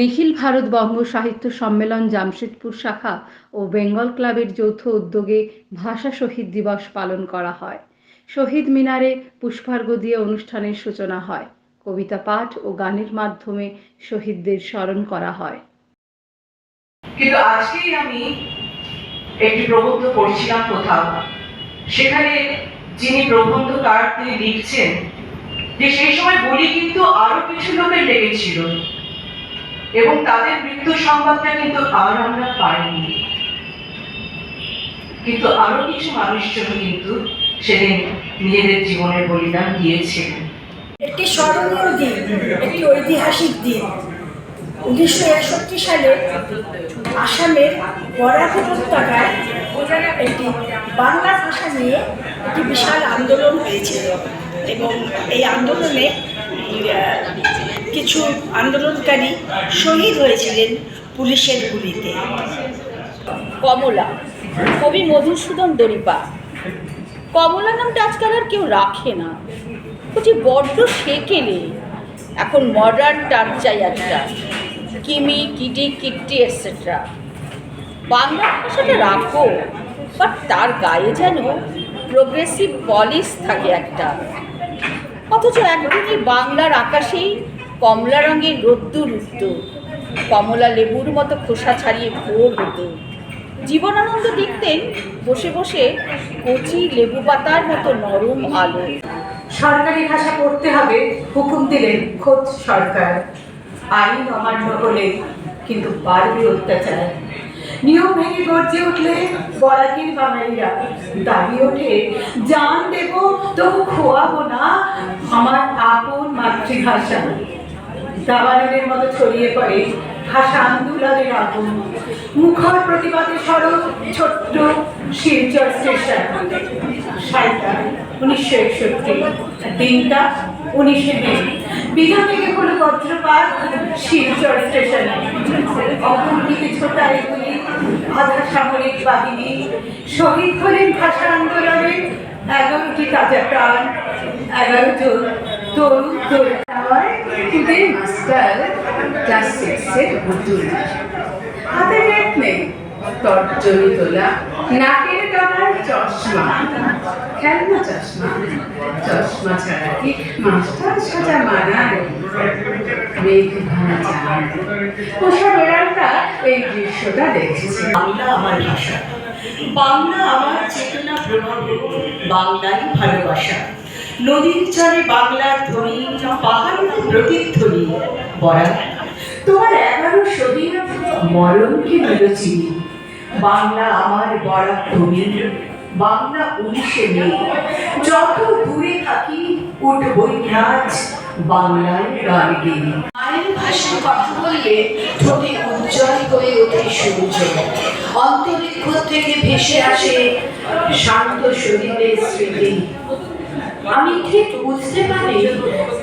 নিখিল ভারত বঙ্গ সাহিত্য সম্মেলন জামশেদপুর শাখা ও বেঙ্গল ক্লাবের যৌথ উদ্যোগে ভাষা শহীদ দিবস পালন করা হয়। শহীদ মিনারে পুষ্পার্ঘ দিয়ে অনুষ্ঠানের সূচনা হয়। কবিতা পাঠ ও গানের মাধ্যমে শহীদদের স্মরণ করা হয়। কিন্তু আজকেই আমি একটি প্রবন্ধ পড়ছিলাম কোথাও। সেখানে যিনি প্রবন্ধকার তিনি লিখছেন, যে সেই সময় বলি কিন্তু আরও কিছু লোকের লেগেছিল এবং তাদের মৃত্যু সংবাদটা কিন্তু আর আমরা পাইনি। কিন্তু আরও কিছু মানুষজন কিন্তু সেদিন নিজেদের জীবনের বলিদান দিয়েছিলেন। একটি স্মরণীয় দিন, একটি ঐতিহাসিক দিন। উনিশশো একষট্টি সালে আসামের বরাক উপত্যকায় একটি বাংলা ভাষা নিয়ে একটি বিশাল আন্দোলন হয়েছিল। এবং এই আন্দোলনে কিছু আন্দোলনকারী শহীদ হয়েছিলেন পুলিশের গুলিতে। কমলা, কবি মধুসূদন দরিপা কমলা নামটা আজকাল আর কেউ রাখে না। বলছি বড্ড সেকেলে এখন মডার্ন টাচ চাই একটা। কিমি, কিটি কিট্টি এটসেট্রা বাংলা ভাষাটা রাখো বাট তার গায়ে যেন প্রোগ্রেসিভ পলিশ থাকে একটা। অথচ একদিনই বাংলার আকাশেই কমলা রঙের রোদ্দুর উঠত। কমলা লেবুর মতো খোসা ছাড়িয়ে ভোর হতো। জীবনানন্দ দেখতেন বসে বসে কচি লেবু পাতার মতো নরম আলো। সরকারি ভাষা পড়তে হবে, হুকুম দিলেন খোদ সরকার। আইন অমান্য হলে কিন্তু বাড়বে অত্যাচার। নিয়ম ভেঙে গর্জে উঠলে বরাকির বাঙালিরা দাবি ওঠে, জান দেব, তবু খোয়াবো না, আমার আপন মাতৃভাষা। দাবানলের মতো ছড়িয়ে পড়ে। ভাষা আন্দোলনের আগুন। মুখর প্রতিবাদে সড়ক ছোট্ট শিলচর স্টেশন সালটা উনিশশো একষট্টি। দিনটা উনিশে মে। বিজয় থেকে হলো বজ্রপাত শিলচর স্টেশনে। অপরদিকে ছোটায় গুলি আধা সামরিক বাহিনী। শহীদ হলেন ভাষা আন্দোলনের এগারোটি তাজা প্রাণ। এগারো জন তরুণ তরুণ খুদে মাস্টার ক্লাস সিক্সের উর্দু হাতে ব্যাগ নেই, তর্জনী তোলা, নাকের ডগার চশমা। খেলনা চশমা চশমা ছাড়া কি মাস্টার সাজা মানায়? মেঘ ভাঙা পোষা বেড়ালটা এই দৃশ্যটা দেখেছে। বাংলা আমার ভাষা। বাংলা আমার চেতনা প্রণব বাংলাই ভালোবাসা। নদীর চরে বাংলার ধ্বনি পাহাড়ের প্রতিধ্বনি বরাক তোমার এগারো শহীদ মরণকে বিরোচিনি বাংলা আমার বরাক ভূমি বাংলা উনিশে মে। যত দূরে থাকি, উঠবই রাজ বাংলার গান গেয়ে মায়ের ভাষায় কথা বললে ঠোঁটে উজ্জ্বল হয়ে ওঠে সূর্য। অন্তরিক্ষ থেকে ভেসে আসে শান্ত শরীরের স্মৃতি। আমি ঠিক বুঝতে পারি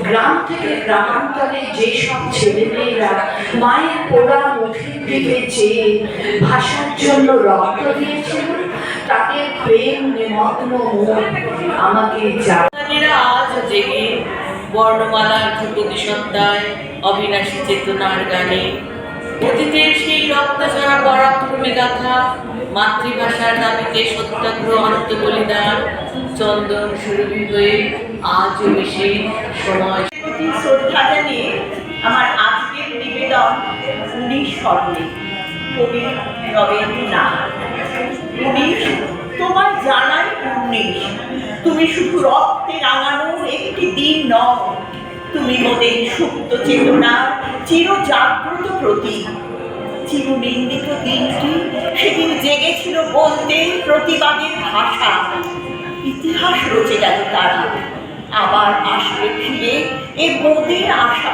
গ্রাম থেকে গ্রামান্তরে যেসব ছেলেমেয়েরা মায়ের পোড়া মুখের দিকে চেয়ে ভাষার জন্য রক্ত দিয়েছিল, তাদের প্রেম নিমগ্ন আমাকে যা আজ জেগে বর্ণমালার ধ্রুপদী সত্তায়, অবিনাশী চেতনার গানে অতীতের সেই রক্তঝরা পরাক্রমী গাথা মাতৃভাষার দাবিতে সত্যাগ্রহ আত্মবলিদান চন্দন সুরভি হয়ে আজও বেশি সময়। প্রতি শ্রদ্ধা জানিয়ে আমার আজকের নিবেদন উনিশ স্মরণে কবি রবীন্দ্রনাথ, উনিশ, তোমার জানাই উনিশ। তুমি শুধু রক্তে রাঙানোর একটি দিন নও। তুমি মোদের সুপ্ত চেতনা চির জাগ্রত প্রতীক চিরনিন্দিত দিনটি সেদিন জেগেছিল বলতে প্রতিবাদের ভাষা। ইতিহাস রচে গেল তারা। আবার আসবে ফিরে এ বোধের আশা।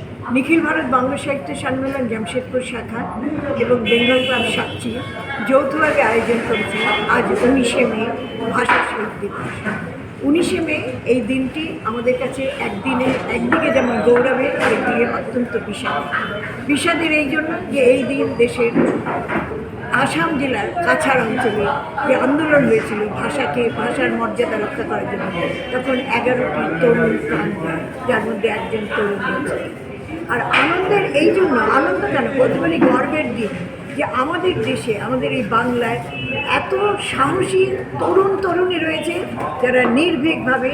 নিখিল ভারত বাংলা সাহিত্য সম্মেলন জামশেদপুর শাখা এবং বেঙ্গল ক্লাব সাক্ষী যৌথভাবে আয়োজন করেছে আজ উনিশে মে ভাষা শহীদ দিবস। উনিশে মে এই দিনটি আমাদের কাছে একদিনে, একদিকে যেমন গৌরবের, একদিকে অত্যন্ত বিষাদ বিষাদের এই জন্য যে এই দিন দেশের আসাম জেলার কাছাড় অঞ্চলে যে আন্দোলন হয়েছিল ভাষাকে, ভাষার মর্যাদা রক্ষা করার জন্য, তখন এগারোটি তরুণ প্রাণ যার মধ্যে একজন তরুণ আর আনন্দের এই জন্য আনন্দ কেন বলতে পারি গর্বের দিন, যে আমাদের দেশে, আমাদের এই বাংলায় এত সাহসী তরুণ তরুণী রয়েছে যারা নির্ভীকভাবে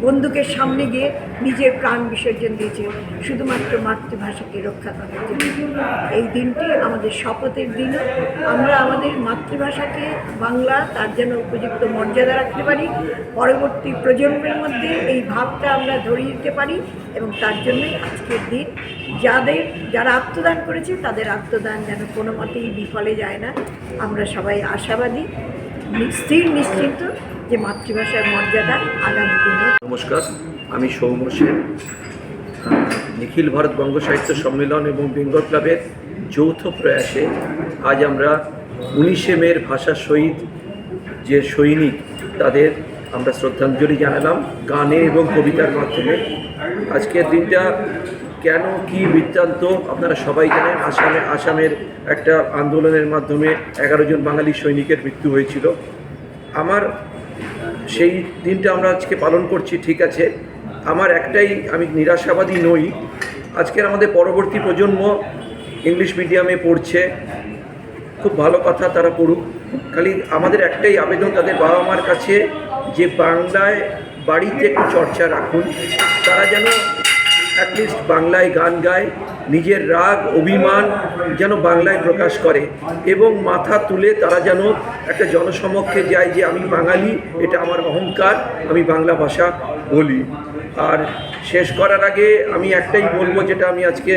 বন্দুকের সামনে গিয়ে নিজের প্রাণ বিসর্জন দিয়েছে। শুধুমাত্র মাতৃভাষাকে রক্ষা করার জন্য। এই দিনটি আমাদের শপথের দিন। আমরা আমাদের মাতৃভাষাকে বাংলা তার যেন উপযুক্ত মর্যাদা রাখতে পারি। পরবর্তী প্রজন্মের মধ্যে এই ভাবটা আমরা ধরিয়ে দিতে পারি এবং তার জন্যই আজকের দিন। যাদের, যারা আত্মদান করেছে, তাদের আত্মদান যেন কোনো মতেই বিফলে যায় না। আমরা সবাই আশাবাদী। স্থির নিশ্চিন্ত যে মাতৃভাষার মর্যাদা আগামী দিনেও নমস্কার, আমি সৌম্য সেন। নিখিল ভারত বঙ্গ সাহিত্য সম্মেলন এবং বেঙ্গল ক্লাবের যৌথ প্রয়াসে আজ আমরা উনিশে মের ভাষা শহীদ যে সৈনিক, তাদের আমরা শ্রদ্ধাঞ্জলি জানালাম। গানে এবং কবিতার মাধ্যমে। আজকের দিনটা কেন কি বৃত্তান্ত? আপনারা সবাই জানেন আসামে আসামের একটা আন্দোলনের মাধ্যমে এগারো জন বাঙালি সৈনিকের মৃত্যু হয়েছিল। আমার সেই দিনটা আমরা আজকে পালন করছি, ঠিক আছে। আমার একটাই, আমি নিরাশাবাদী নই। আজকের আমাদের পরবর্তী প্রজন্ম ইংলিশ মিডিয়ামে পড়ছে। খুব ভালো কথা তারা পড়ুক। খালি আমাদের একটাই আবেদন তাদের বাবা মার কাছে যে বাংলায় বাড়িতে একটু চর্চা রাখুন। তারা যেন অ্যাটলিস্ট বাংলায় গান গায়, নিজের রাগ, অভিমান যেন বাংলায় প্রকাশ করে এবং মাথা তুলে তারা যেন একটা জনসমক্ষে যায় যে আমি বাঙালি, এটা আমার অহংকার, আমি বাংলা ভাষা বলি। আর শেষ করার আগে আমি একটাই বলব, যেটা আমি আজকে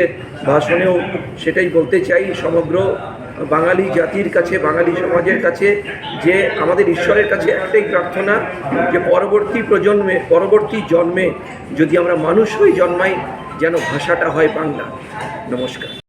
ভাষণেও সেটাই বলতে চাই, সমগ্র বাঙালি জাতির কাছে, বাঙালি সমাজের কাছে, যে আমাদের ঈশ্বরের কাছে একটাই প্রার্থনা যে পরবর্তী প্রজন্মে, পরবর্তী জন্মে যদি আমরা মানুষ হয়ে জন্মাই, যেন ভাষাটা হয় বাংলা। নমস্কার।